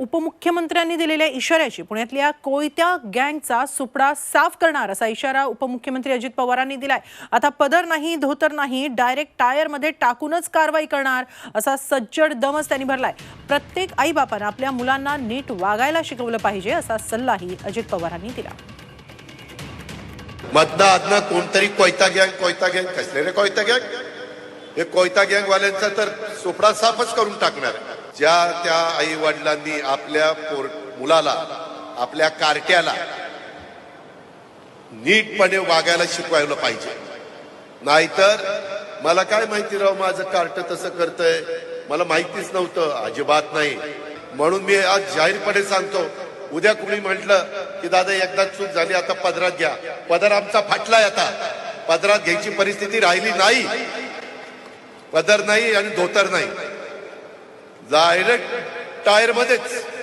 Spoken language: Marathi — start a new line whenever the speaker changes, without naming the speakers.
उपमुख्यमंत्र्यांनी दिलेल्या इशाऱ्याची पुण्यातल्या कोयत्या गँगचा सुपडा साफ करणार असा इशारा उपमुख्यमंत्री अजित पवारांनी दिलाय. आता पदर नाही धोतर नाही डायरेक्ट टायरमध्ये टाकूनच कारवाई करणार असा सज्जड दमच त्यांनी भरलाय. प्रत्येक आईबापानं आपल्या मुलांना नीट वागायला शिकवलं पाहिजे असा सल्लाही अजित पवारांनी दिला.
मधनं अधनं कोणतरी कोयता गँग कोयता गँग कसले रे कोयता गँग? हे कोयता गँग वाल्यांचा तर सोपडा साफच करून टाकणार. ज्या त्या आई वडिलांनी आपल्या पोर मुलाला आपल्या कार्ट्याला नीटपणे वागायला शिकवायला पाहिजे. नाहीतर मला काय माहिती राव माझं कार्ट तसं करतंय. मला माहितीच नव्हतं अजिबात नाही. म्हणून मी आज जाहीरपणे सांगतो उद्या कुणी म्हटलं की दादा एकदा चूक झाली आता पदरात घ्या. पदर आमचा फाटलाय आता. पदरात घ्यायची परिस्थिती राहिली नाही. पदर नाही आणि धोतर नाही. डायरेक्ट टायर मध्येच.